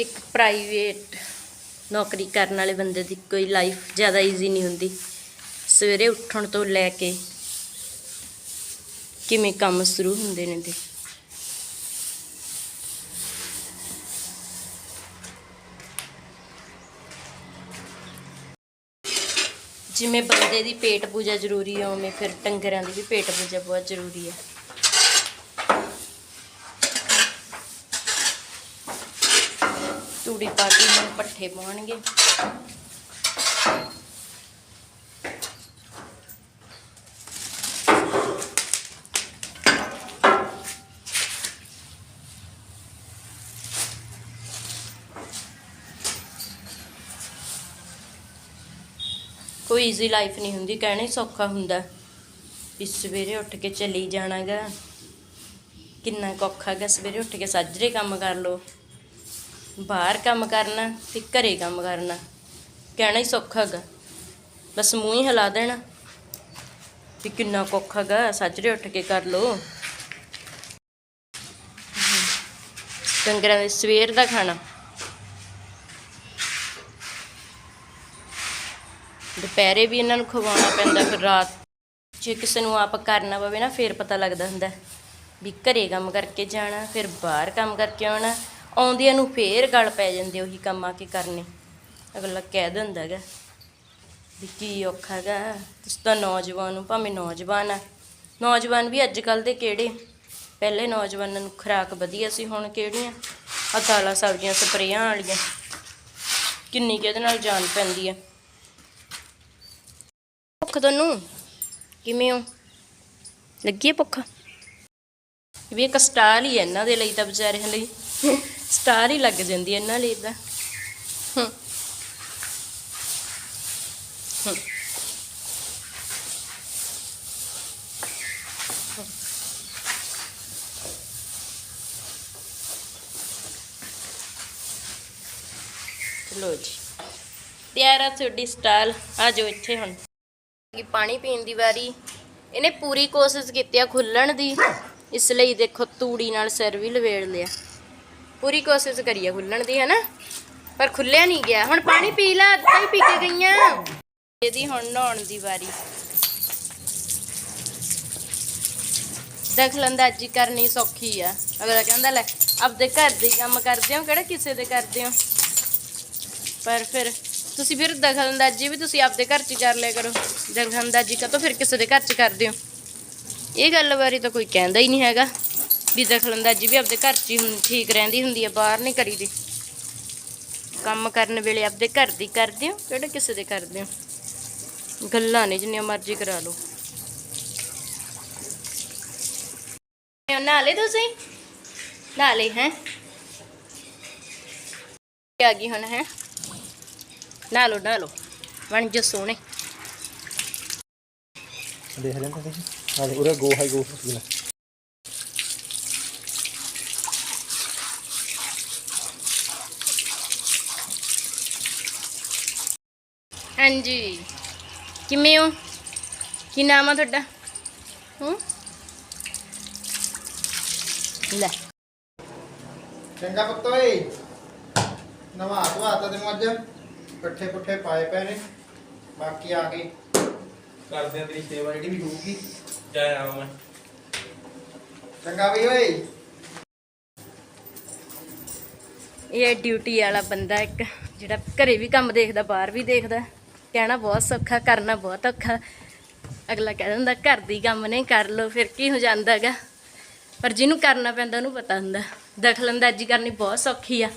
ਇੱਕ ਪ੍ਰਾਈਵੇਟ ਨੌਕਰੀ ਕਰਨ ਵਾਲੇ ਬੰਦੇ ਦੀ ਕੋਈ ਲਾਈਫ ਜ਼ਿਆਦਾ ਈਜ਼ੀ ਨਹੀਂ ਹੁੰਦੀ। ਸਵੇਰੇ ਉੱਠਣ ਤੋਂ ਲੈ ਕੇ ਕਿਵੇਂ ਕੰਮ ਸ਼ੁਰੂ ਹੁੰਦੇ ਨੇ ਦੇ। ਜਿਵੇਂ ਬੰਦੇ ਦੀ ਪੇਟ ਪੂਜਾ ਜ਼ਰੂਰੀ ਹੈ ਉਵੇਂ ਫਿਰ ਡੰਗਰਾਂ ਦੀ ਵੀ ਪੇਟ ਪੂਜਾ ਬਹੁਤ ਜ਼ਰੂਰੀ ਹੈ ਤੂੜੀ ਪਾ ਕੇ ਹੁਣ ਪੱਠੇ ਪਾਉਣਗੇ ਕੋਈ ਈਜ਼ੀ ਲਾਈਫ ਨਹੀਂ ਹੁੰਦੀ ਕਹਿਣਾ ਹੀ ਸੌਖਾ ਹੁੰਦਾ ਵੀ ਸਵੇਰੇ ਉੱਠ ਕੇ ਚਲੀ ਜਾਣਾਗਾ ਕਿੰਨਾ ਕੁ ਔਖਾ ਗਾ ਸਵੇਰੇ ਉੱਠ ਕੇ ਸਾਜਰੇ ਕੰਮ ਕਰ ਲੋ ਬਾਹਰ ਕੰਮ ਕਰਨਾ ਤੇ ਘਰੇ ਕੰਮ ਕਰਨਾ। ਕਹਿਣਾ ਹੀ ਸੌਖਾ ਗਾ ਬਸ ਮੂੰਹ ਹੀ ਹਿਲਾ ਦੇਣਾ। ਵੀ ਕਿੰਨਾ ਕੁ ਔਖਾ ਸਾਜਰੇ ਉੱਠ ਕੇ ਕਰ ਲੋ ਡੰਗਰਾਂ ਦੇ ਸਵੇਰ ਦਾ ਖਾਣਾ। ਦੁਪਹਿਰੇ ਵੀ ਇਹਨਾਂ ਨੂੰ ਖਵਾਉਣਾ ਪੈਂਦਾ, ਫਿਰ ਰਾਤ ਜੇ ਕਿਸੇ ਨੂੰ ਆਪ ਕਰਨਾ ਪਵੇ ਨਾ, ਫਿਰ ਪਤਾ ਲੱਗਦਾ ਹੁੰਦਾ। ਵੀ ਘਰੇ ਕੰਮ ਕਰਕੇ ਜਾਣਾ, ਫਿਰ ਬਾਹਰ ਕੰਮ ਕਰਕੇ ਆਉਣਾ। ਆਉਂਦਿਆਂ ਨੂੰ ਫੇਰ ਗਲ ਪੈ ਜਾਂਦੇ ਉਹੀ ਕੰਮ ਆ ਕੇ ਕਰਨੇ। ਅਗਲਾ ਕਹਿ ਦਿੰਦਾ ਹੈਗਾ ਵੀ ਕੀ ਔਖਾ ਹੈਗਾ ਤੁਸੀਂ ਤਾਂ ਨੌਜਵਾਨ ਹੋ, ਭਾਵੇਂ ਨੌਜਵਾਨ ਆ। ਨੌਜਵਾਨ ਵੀ ਅੱਜ ਕੱਲ ਦੇ ਕਿਹੜੇ? ਪਹਿਲੇ ਨੌਜਵਾਨਾਂ ਨੂੰ ਖੁਰਾਕ ਵਧੀਆ ਸੀ, ਹੁਣ ਕਿਹੜੀਆਂ ਆਹ ਦਾਲਾਂ, ਸਬਜ਼ੀਆਂ, ਸਪਰੇਆਂ ਵਾਲੀਆਂ। ਕਿੰਨੀ ਕਿਹਦੇ ਨਾਲ ਜਾਨ ਪੈਂਦੀ ਹੈ ਭੁੱਖ ਤੁਹਾਨੂੰ? ਕਿਵੇਂ ਹੋ? ਲੱਗੀ ਹੈ ਭੁੱਖ? ਵੀ ਇੱਕ ਸਟਾਰ ਹੀ ਹੈ ਇਹਨਾਂ ਦੇ ਲਈ ਤਾਂ ਵਿਚਾਰਿਆਂ ਲਈ। ਸਟਾਰ ਹੀ ਲੱਗ ਜਾਂਦੀ ਇਹਨਾਂ ਲਈ ਤਾਂ। ਹਮ। ਜੀ। ਤਿਆਰ ਆ ਤੁਹਾਡੀ ਸਟਾਲ, ਆ ਜਾਓ ਇੱਥੇ ਹੁਣ। ਕਿ ਪਾਣੀ ਪੀਣ ਦੀ ਵਾਰੀ। ਇਹਨੇ ਪੂਰੀ ਕੋਸ਼ਿਸ਼ ਕੀਤੀ ਆ ਖੁੱਲਣ ਦੀ। ਇਸ ਲਈ ਦੇਖੋ ਤੂੜੀ ਨਾਲ ਸਿਰ ਵੀ ਲਵੇੜ ਲਿਆ। ਪੂਰੀ ਕੋਸ਼ਿਸ਼ ਕਰੀਏ ਖੁੱਲਣ ਦੀ, ਹੈਨਾ? ਪਰ ਖੁੱਲਿਆ ਨਹੀਂ ਗਿਆ। ਹੁਣ ਪਾਣੀ ਪੀ ਲੈ ਅੱਧਾ ਹੀ ਪੀ ਕੇ ਗਈਆਂ। ਇਹਦੀ ਹੁਣ ਨਹਾਉਣ ਦੀ ਵਾਰੀ। ਦਖਲਅੰਦਾਜ਼ੀ ਕਰਨੀ ਸੌਖੀ ਆ। ਅਗਲਾ ਕਹਿੰਦਾ, ਲੈ, ਆਪਦੇ ਘਰ ਦੇ ਕੰਮ ਕਰਦੇ ਹੋ, ਕਿਹੜਾ ਕਿਸੇ ਦੇ ਕਰਦੇ ਹੋ? ਪਰ ਫਿਰ ਤੁਸੀਂ ਫਿਰ ਦਖਲਅੰਦਾਜ਼ੀ ਵੀ ਤੁਸੀਂ ਆਪਦੇ ਘਰ 'ਚ ਕਰ ਲਿਆ ਕਰੋ। ਦਖਲਅੰਦਾਜ਼ੀ ਕਾ ਫਿਰ ਕਿਸੇ ਦੇ ਘਰ 'ਚ ਕਰਦੇ ਹੋ? ਇਹ ਗੱਲ ਬਾਰੇ ਤਾਂ ਕੋਈ ਕਹਿੰਦਾ ਹੀ ਨਹੀਂ ਹੈਗਾ। ਵੀ ਦਖਲਅੰਦਾਜ਼ੀ ਵੀ ਆਪਦੇ ਘਰ 'ਚ ਹੀ ਹੁਣ ਠੀਕ ਰਹਿੰਦੀ ਹੁੰਦੀ ਹੈ ਬਾਹਰ ਨਹੀਂ ਕਰੀਦੀ। ਕੰਮ ਕਰਨ ਵੇਲੇ ਆਪਦੇ ਘਰ ਦੀ ਕਰਦੇ ਹੋ, ਕਿਹੜੇ ਕਿਸੇ ਦੇ ਕਰਦੇ ਹੋ? ਗੱਲਾਂ ਨਹੀਂ ਜਿੰਨੀਆਂ ਮਰਜ਼ੀ ਕਰਾ ਲਓ। ਨਹਾ ਤੁਸੀਂ? ਨਹਾ ਹੈ? ਆ ਗਈ ਹੁਣ, ਹੈ? ਨਹਾ ਲਓ ਨਹਾ ਲਓ। ਬਣ ਜੋ ਸੋਹਣੇ। ਦੇਖ ਰਹੇ ਤੁਸੀਂ। ਆ ਉਰੇ ਗੋ ਹੈ ਗੋ ਪੀਣਾ ਹਾਂਜੀ। ਕਿਵੇਂ ਹੋ? ਕੀ ਨਾਮ ਆ ਤੁਹਾਡਾ? ਹੂੰ? ਲੈ। ਚੰਗਾ ਪੁੱਤ ਓਏ। ਨਵਾ ਧਵਾ ਤਾ ਤੈਨੂੰ ਅੱਜ। ਪੱਠੇ ਪੁੱਠੇ ਪਾਏ ਪਏ ਨੇ। ਬਾਕੀ ਆ ਕੇ ਕਰਦੇ ਆ ਤੇਰੀ ਸੇਵਾ ਜਿਹੜੀ ਵੀ ਹੋਊਗੀ। ਜਾ ਆਵਾਂ ਮੈਂ ਚੰਗਾ ਵੀ ਓਏ। ਇਹ ਡਿਊਟੀ ਵਾਲਾ ਬੰਦਾ ਇੱਕ ਜਿਹੜਾ ਘਰੇ ਵੀ ਕੰਮ ਦੇਖਦਾ ਬਾਹਰ ਵੀ ਦੇਖਦਾ। ਕਹਿਣਾ ਬਹੁਤ ਸੌਖਾ ਕਰਨਾ ਬਹੁਤ ਔਖਾ। ਅਗਲਾ ਕਹਿ ਦਿੰਦਾ ਘਰ ਦੀ ਕੰਮ ਨਹੀਂ ਕਰ ਲੋ ਫਿਰ ਕੀ ਹੋ ਜਾਂਦਾ ਹੈਗਾ? ਪਰ ਜਿਹਨੂੰ ਕਰਨਾ ਪੈਂਦਾ ਉਹਨੂੰ ਪਤਾ ਹੁੰਦਾ। ਦਖਲਅੰਦਾਜ਼ੀ ਕਰਨੀ ਬਹੁਤ ਸੌਖੀ ਆ।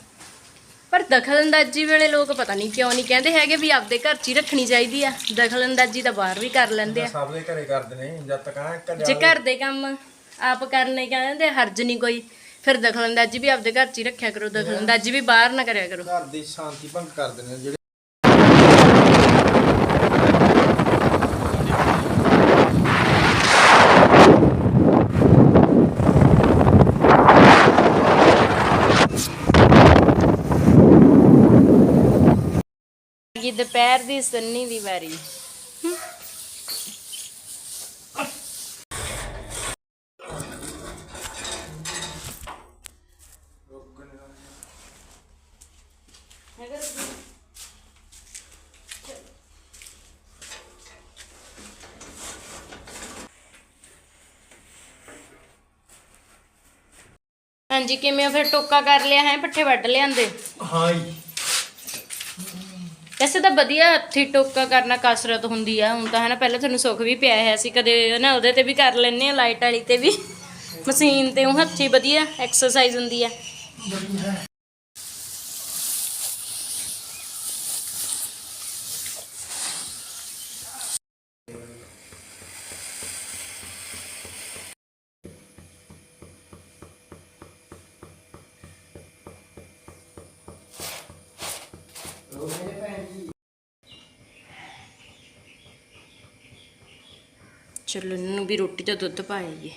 ਪਰ ਦਖਲਅੰਦਾਜ਼ੀ ਵੇਲੇ ਲੋਕ ਪਤਾ ਨਹੀਂ ਕਿਉਂ ਨਹੀਂ ਕਹਿੰਦੇ ਹੈਗੇ ਵੀ ਆਪਦੇ ਘਰ 'ਚ ਹੀ ਰੱਖਣੀ ਚਾਹੀਦੀ ਆ। ਦਖਲਅੰਦਾਜ਼ੀ ਤਾਂ ਬਾਹਰ ਵੀ ਕਰ ਲੈਂਦੇ ਆ। ਸਭ ਦੇ ਘਰੇ ਕਰਦੇ ਨੇ ਜਦ ਤੱਕ ਆ ਜੇ ਘਰ ਦੇ ਕੰਮ ਆਪ ਕਰਨੇ ਕਹਿੰਦੇ ਹਰਜ ਨਹੀਂ ਕੋਈ। ਫਿਰ ਦਖਲਅੰਦਾਜ਼ੀ ਵੀ ਆਪਦੇ ਘਰ 'ਚ ਹੀ ਰੱਖਿਆ ਕਰੋ ਦਖਲਅੰਦਾਜ਼ੀ ਵੀ ਬਾਹਰ ਨਾ ਕਰਿਆ ਕਰੋ। ਘਰ ਦੀ ਸ਼ਾਂਤੀ ਭੰਗ ਕਰਦੇ ਨੇ ਜਿਹੜੇ ਦੁਪਹਿਰ ਦੀ ਸੰਨੀ ਦੀ ਵਾਰੀ। ਹਾਂਜੀ, ਕਿਵੇਂ ਫਿਰ ਟੋਕਾ ਕਰ ਲਿਆ ਹੈ ਪੱਠੇ ਵੱਢ ਲਿਆਂਦੇ? ਹਾਂ ਜੀ। ਵੈਸੇ ਤਾਂ ਵਧੀਆ ਹੱਥੀ ਟੋਕਾ ਕਰਨਾ ਕਸਰਤ ਹੁੰਦੀ ਆ, ਹੁਣ ਤਾਂ ਹਨਾ ਪਹਿਲਾਂ ਤੁਹਾਨੂੰ ਸੁੱਖ ਵੀ ਪਿਆ ਹੈ ਅਸੀਂ ਕਦੇ ਨਾ ਉਹਦੇ ਤੇ ਵੀ ਕਰ ਲੈਨੇ ਆ ਲਾਈਟ ਵਾਲੀ ਤੇ ਵੀ। ਮਸ਼ੀਨ ਤੇ ਉਹ ਹੱਥੀ ਵਧੀਆ ਐਕਸਰਸਾਈਜ਼ ਹੁੰਦੀ ਆ। ਚਲੋ ਇਹਨਾਂ ਨੂੰ ਵੀ ਰੋਟੀ ਦਾ ਦੁੱਧ ਪਾਈਏ